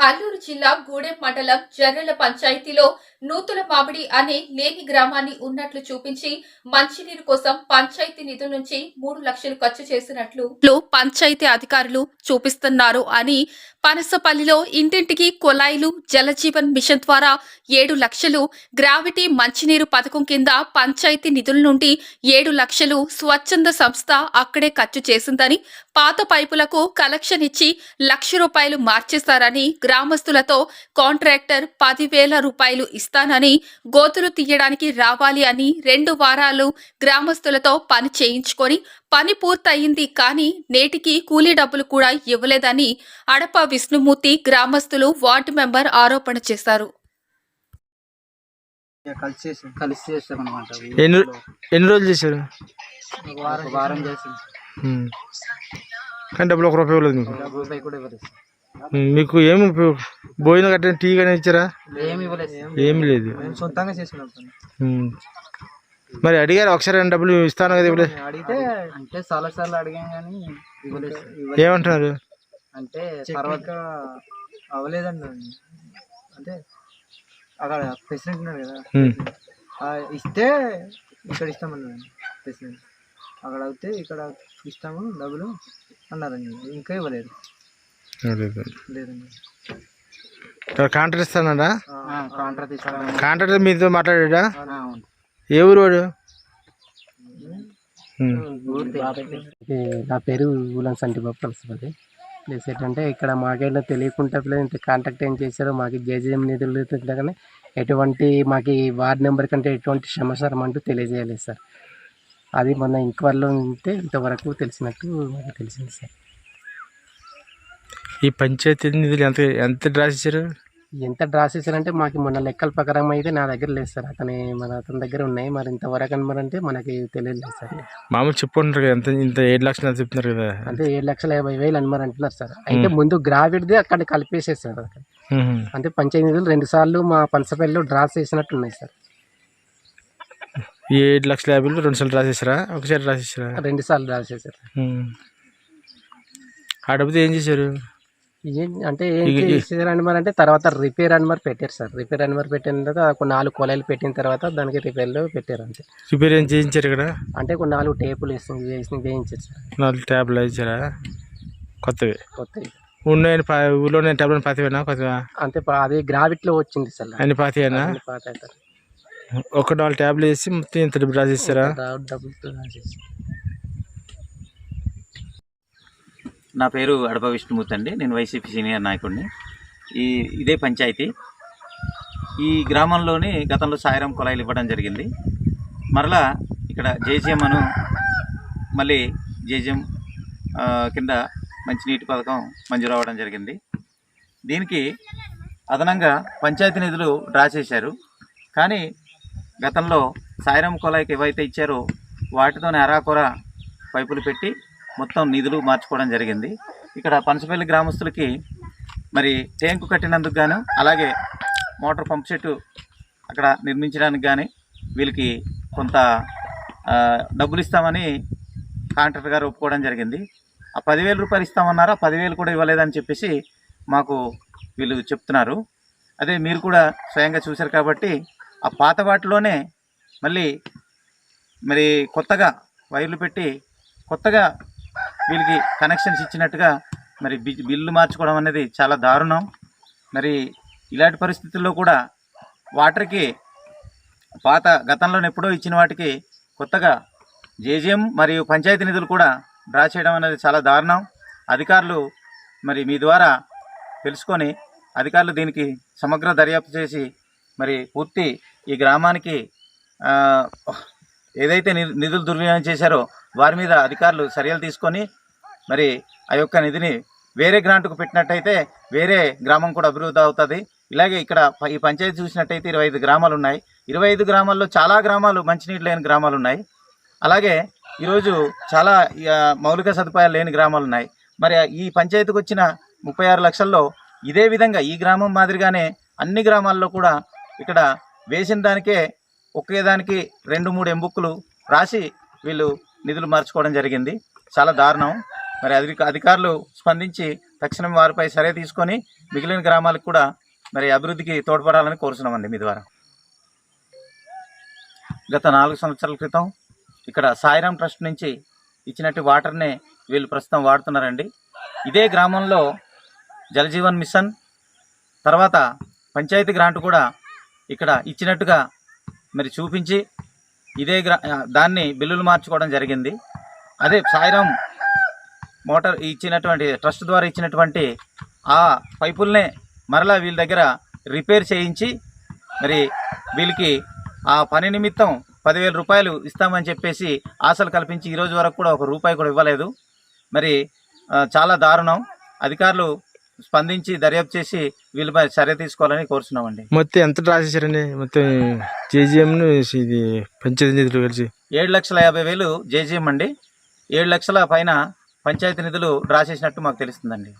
అల్లూరు జిల్లా గూడెం మండలం జర్రెల పంచాయతీలో నూతుల మామిడి అనే లేని గ్రామాన్ని ఉన్నట్లు చూపించి మంచినీరు కోసం పంచాయతీ నిధుల నుంచి మూడు లక్షలు ఖర్చు చేసినట్లు పంచాయతీ అధికారులు చూపిస్తున్నారు అని పనసపల్లిలో ఇంటింటికి కొలాయిలు జలజీవన్ మిషన్ ద్వారా ఏడు లక్షలు గ్రావిటీ మంచినీరు పథకం కింద పంచాయతీ నిధుల నుండి ఏడు లక్షలు స్వచ్ఛంద సంస్థ అక్కడే ఖర్చు చేసిందని పాత పైపులకు కలెక్షన్ ఇచ్చి లక్ష రూపాయలు మార్చేస్తారని గ్రామస్తులతో కాంట్రాక్టర్ పదివేల రూపాయలు ఇస్తానని గోతులు తీయడానికి రావాలి అని రెండు వారాలు గ్రామస్తులతో పని చేయించుకొని పని పూర్తయింది కానీ నేటికి కూలీ డబ్బులు కూడా ఇవ్వలేదని అడప విష్ణుమూర్తి గ్రామస్తులు వార్డు మెంబర్ ఆరోపణ చేశారు. ఇక కలిసి చేసాం కలిసి చేస్తాం అనమాట ఎన్ని ఎన్ని రోజులు చేశారు? ఒక వారం. కానీ డబ్బులు ఒక రూపాయి ఇవ్వలేదు మీకు రూపాయి కూడా ఇవ్వలేదు. మీకు ఏమి భోజనం కట్టిన టీ కానీ ఇచ్చారా? ఏమి లేదు. సొంతంగా చేసినాం. మరి అడిగారు? ఒకసారి డబ్బులు ఇస్తాను కదా ఇప్పుడు అడిగితే అంటే చాలా సార్లు అడిగాం కానీ ఇవ్వలేదు. ఏమంటున్నారు? అంటే తర్వాత అవ్వలేదండి. అంటే అక్కడ ప్రెసిడెంట్ ఉన్నాడు కదా. ఇస్తే ఇక్కడ ఇస్తామన్నాడు ప్రెసిడెంట్. అక్కడ అవుతే ఇక్కడ ఇస్తాము డబ్బులు అన్నారండి. ఇంకా ఇవ్వలేదు. లేదు. కాంట్రాక్ట్ ఇస్తానడా ఆ, కాంట్రాక్ట్ మీతో మాట్లాడా ఏ ఊరు వాడు? నా పేరు ఊలం సంటిబాబు కలుసుపతి ప్లేస్ ఏంటంటే ఇక్కడ మాకేంటో తెలియకుండా ప్లేస్ కాంటాక్ట్ ఏం చేశారో మాకు జేజేఎం నిధులు కానీ ఎటువంటి మాకు వార్డ్ నెంబర్ కంటే ఎటువంటి సమాచారం అంటూ తెలియజేయలేదు సార్. అది మొన్న ఇంక్వైరీలో ఉంటే ఇంతవరకు తెలిసినట్టు మాకు తెలిసింది సార్. ఈ పంచాయతీ నిధులు ఎంత ఎంత డ్రా చేశారు ఎంత డ్రా చేశారంటే మాకు మొన్న లెక్కల ప్రకారం అయితే నా దగ్గర లేదు సార్. అతని మన అతని దగ్గర ఉన్నాయి. మరి ఇంతవరకు అనమారంటే మనకి తెలియలేదు సార్. మామూలు చెప్పుకుంటారు కదా ఎంత ఇంత ఏడు లక్షలు అని చెప్తున్నారు కదా. అంటే ఏడు లక్షల యాభై వేలు అనమారు అంటున్నారు సార్. అయితే ముందు గ్రావిడ్ది అక్కడ కలిపేసేసారు. అంటే పంచాయతీ నిధులు రెండు సార్లు మా పంచపల్లిలో డ్రా చేసినట్టు ఉన్నాయి సార్. ఏడు లక్షల యాభై రెండు సార్లు డ్రా చేశారా? ఒకసారి డ్రా చేశారా? రెండు సార్లు డ్రా చేశారు. ఆ డబ్బుతో ఏం చేశారు? అంటే ఏం ఇక- ఇక- చేశారు అని మరి అంటే తర్వాత రిపేర్ అని మరి పెట్టారు సార్. రిపేర్ అని మరి పెట్టిన తర్వాత కొన్ని నాలుగు కొలాయిలు పెట్టిన తర్వాత దానికి రిపేర్లో పెట్టారు అంతే. రిపేర్ ఏం చేయించారు ఇక్కడ? అంటే కొన్ని నాలుగు టేపులు వేసి వేసి వేయించారు సార్. నాలుగు ట్యాబ్లు ఇచ్చారా కొత్తవి. కొత్తవి. ఉన్నాయి పా ఊళ్ళో నేను ట్యాబ్లు పాతవేనా? కొత్తగా అంతే అది గ్రావిట్లో వచ్చింది సార్. అన్ని పాతవేనా పాత. ఒక నాలుగు ట్యాబ్లు వేసి మొత్తం ఇంత డబ్బు డ్రా చేస్తారా? డ్రా- డబ్బులతో డ్రా చేసి నా పేరు అడప విష్ణుమూర్తి అండి. నేను వైసీపీ సీనియర్ నాయకుడిని. ఈ ఇదే పంచాయతీ. ఈ గ్రామంలోని గతంలో సాయిరాం కుళాయిలు ఇవ్వడం జరిగింది. మరలా ఇక్కడ జేజీఎం అను మళ్ళీ జేజీఎం కింద మంచినీటి పథకం మంజూరు అవ్వడం జరిగింది. దీనికి అదనంగా పంచాయతీ నిధులు డ్రా చేశారు. కానీ గతంలో సాయిరాం కుళాయికి ఏవైతే ఇచ్చారో వాటితోనే అరాకొర పైపులు పెట్టి మొత్తం నిధులు మార్చుకోవడం జరిగింది. ఇక్కడ పనసపల్లి గ్రామస్తులకి మరి ట్యాంకు కట్టినందుకు గాను అలాగే మోటార్ పంప్ సెట్ అక్కడ నిర్మించడానికి కానీ వీళ్ళకి కొంత డబ్బులు ఇస్తామని కాంట్రాక్టర్ గారు ఒప్పుకోవడం జరిగింది. ఆ పదివేల రూపాయలు ఇస్తామన్నారా? పదివేలు కూడా ఇవ్వలేదని చెప్పేసి మాకు వీళ్ళు చెప్తున్నారు. అదే మీరు కూడా స్వయంగా చూశారు కాబట్టి ఆ పాత వాటిలోనే మళ్ళీ మరి కొత్తగా వైర్లు పెట్టి కొత్తగా వీళ్ళకి కనెక్షన్స్ ఇచ్చినట్టుగా మరి బి- బిల్లు మార్చుకోవడం అనేది చాలా దారుణం. మరి ఇలాంటి పరిస్థితుల్లో కూడా వాటర్కి పాత గతంలో ఎప్పుడో ఇచ్చిన వాటికి కొత్తగా జేజీఎం మరియు పంచాయతీ నిధులు కూడా డ్రా చేయడం అనేది చాలా దారుణం. అధికారులు మరి మీ ద్వారా తెలుసుకొని అధికారులు దీనికి సమగ్ర దర్యాప్తు చేసి మరి పూర్తి ఈ గ్రామానికి ఏదైతే నిధులు దుర్వినియోగం చేశారో వారి మీద అధికారులు చర్యలు తీసుకొని మరి ఆ యొక్క నిధిని వేరే గ్రాంట్కు పెట్టినట్టయితే వేరే గ్రామం కూడా అభివృద్ధి అవుతుంది. ఇలాగే ఇక్కడ ప- ఈ పంచాయతీ చూసినట్టయితే ఇరవై ఐదు గ్రామాలు ఉన్నాయి. ఇరవై ఐదు గ్రామాల్లో చాలా గ్రామాలు మంచినీటి లేని గ్రామాలు ఉన్నాయి. అలాగే ఈరోజు చాలా మౌలిక సదుపాయాలు లేని గ్రామాలు ఉన్నాయి. మరి ఈ పంచాయతీకి వచ్చిన ముప్పై ఆరు లక్షల్లో ఇదే విధంగా ఈ గ్రామం మాదిరిగానే అన్ని గ్రామాల్లో కూడా ఇక్కడ వేసిన దానికే ఒకే దానికి రెండు మూడు ఎంబుక్కులు రాసి వీళ్ళు నిధులు మార్చుకోవడం జరిగింది. చాలా దారుణం. మరి అధిక అధికారులు స్పందించి తక్షణం వారిపై సరే తీసుకొని మిగిలిన గ్రామాలకు కూడా మరి అభివృద్ధికి తోడ్పడాలని కోరుతున్నామండి మీ ద్వారా. గత నాలుగు సంవత్సరాల క్రితం ఇక్కడ సాయిరాం ట్రస్ట్ నుంచి ఇచ్చినట్టు వాటర్నే వీళ్ళు ప్రస్తుతం వాడుతున్నారండి. ఇదే గ్రామంలో జలజీవన్ మిషన్ తర్వాత పంచాయతీ గ్రాంట్ కూడా ఇక్కడ ఇచ్చినట్టుగా మరి చూపించి ఇదే గ్రా దాన్ని బిల్లులు మార్చుకోవడం జరిగింది. అదే సాయిరామ్ మోటార్ ఇచ్చినటువంటి ట్రస్ట్ ద్వారా ఇచ్చినటువంటి ఆ పైపుల్నే మరలా వీళ్ళ దగ్గర రిపేర్ చేయించి మరి వీళ్ళకి ఆ పని నిమిత్తం పదివేల రూపాయలు ఇస్తామని చెప్పేసి ఆశలు కల్పించి ఈరోజు వరకు కూడా ఒక రూపాయి కూడా ఇవ్వలేదు. మరి చాలా దారుణం. అధికారులు స్పందించి దర్యాప్తు చేసి వీళ్ళపై చర్య తీసుకోవాలని కోరుతున్నామండి మొత్తం ఎంత రాసేసారండి మొత్తం జేజీఎంను ఇది పంచాయతీ నిధులు కలిసి. ఏడు లక్షల యాభై వేలు జేజీఎం అండి. ఏడు లక్షల పైన పంచాయతీ నిధులు డ్రా చేసినట్టు మాకు తెలుస్తుందండి.